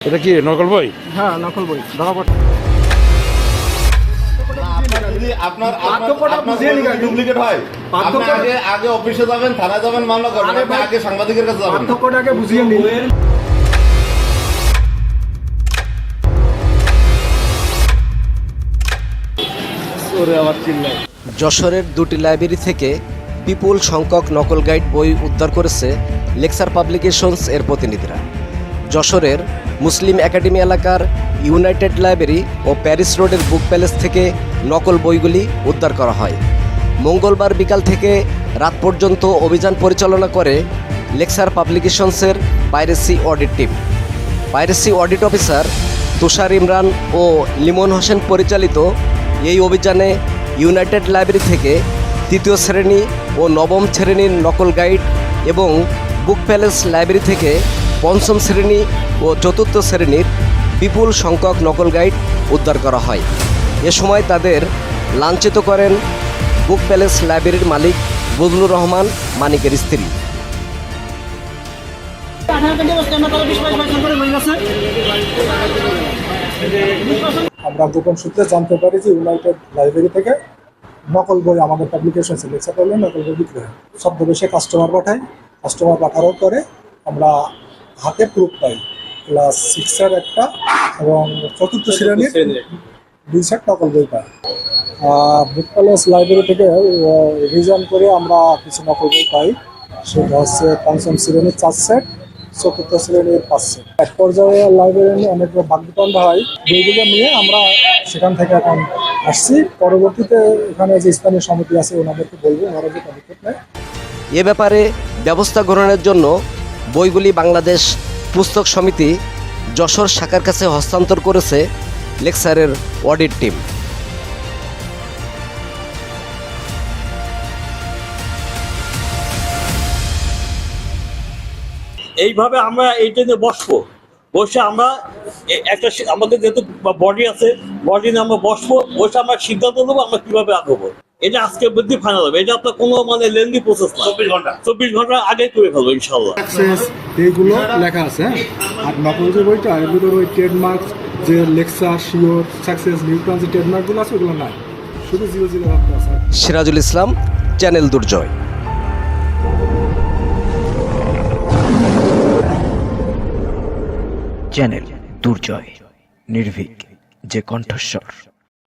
এটা কি নকল বই? হ্যাঁ নকল বই। ধরা পড়ে আপনার পার্থক্যটা বুঝিয়ে নিন আগে। ডুপ্লিকেট হয় আগে আগে অফিসে যাবেন থানায় যাবেন মামলা করবেন আরে আপনি ভাই- আগে সাংবাদিকের কাছে যাবেন। পার্থক্যটাকে বুঝিয়ে নিন। যশোরের দুটি লাইব্রেরি থেকে বিপুল সংখ্যক নকল গাইড বই উদ্ধার করেছে লেকচার পাবলিকেশনস এর প্রতিনিধিরা। যশোরের মুসলিম একাডেমি এলাকার ইউনাইটেড লাইব্রেরি ও প্যারিস রোডের বুক প্যালেস থেকে নকল বইগুলি উদ্ধার করা হয়। মঙ্গলবার বিকাল থেকে রাত পর্যন্ত অভিযান পরিচালনা করে lecture পাবলিকেশনসের piracy audit team. Piracy audit officer Tushar Imran ও লিমন হোসেন পরিচালিত এই অভিযানে ইউনাইটেড লাইব্রেরি থেকে তৃতীয় শ্রেণি ও নবম শ্রেণির নকল গাইড এবং বুক প্যালেস লাইব্রেরি থেকে পঞ্চম শ্রেণি ও চতুর্থ শ্রেণির বিপুল সংখ্যক নকল গাইড উদ্ধার করা হয়। এ সময় তাদের লাঞ্ছিত করেন বুক প্যালেস লাইব্রেরির মালিক বদলুর রহমান, মানিকের স্ত্রী। আমরা গোপন সূত্রে জানতে পারি যে ইউনাইটেড লাইব্রেরি থেকে নকল বই আমাদের পাবলিকেশন লেখা করলে নকল বই বিক্রি হয়। ছদ্মবেশে কাস্টমার পাঠাই কাস্টমার পাঠানোর পরে আমরা হাতে প্রুফ পাই। ক্লাস সিক্সের একটা এবং চতুর্থ শ্রেণির দুই সেট নকল বই পাই। বুক লাইব্রেরি থেকে রিজার্ন করে আমরা কিছু নকল বই পাই। সেটা হচ্ছে পঞ্চম শ্রেণির চার সেট চতুর্থ শ্রেণির পাঁচ সেট এক পর্যায়ে লাইব্রেরি নিয়ে অনেক ভাগ্যপণ্ড হয়। বইগুলো নিয়ে আমরা সেখান থেকে এখন আসছি। পরবর্তীতে এখানে যে স্থানীয় সমিতি আছে, ওনাদেরকে বলব, ওনারা যে পদক্ষেপ নেয় এ ব্যাপারে ব্যবস্থা গ্রহণের জন্য বইগুলি বাংলাদেশ পুস্তক সমিতি যশোর শাখার কাছে হস্তান্তর করেছে লেকচারের অডিট টিম। এইভাবে আমরা এইটা নিয়ে বসবো। বসে আমরা একটা আমাদের যেহেতু বডি আছে, বডি নিয়ে আমরা বসবো। বসে আমরা সিদ্ধান্ত নেব আমরা কীভাবে আগাবো। এটা আজকে বুদ্ধি ফাইনাল হবে। এটা আপনার কোনো মানে লেন্দি প্রসেস না। চব্বিশ ঘণ্টা। চব্বিশ ঘণ্টা আগে করে ফেলব ইনশাল্লাহ এইগুলো লেখা আছে হ্যাঁ? আর নকল যে বইটা এগুলোর ওই ট্রেডমার্ক যে লেক্সার শিওর সাকসেস নিউটন যে ট্রেডমার্কগুলো আছে ওগুলো নাই। শুধু জিরো জিরো আছে। সিরাজুল ইসলাম চ্যানেল দুর্জয়। চ্যানেল দুর্জয় নির্ভীক যে কণ্ঠস্বর।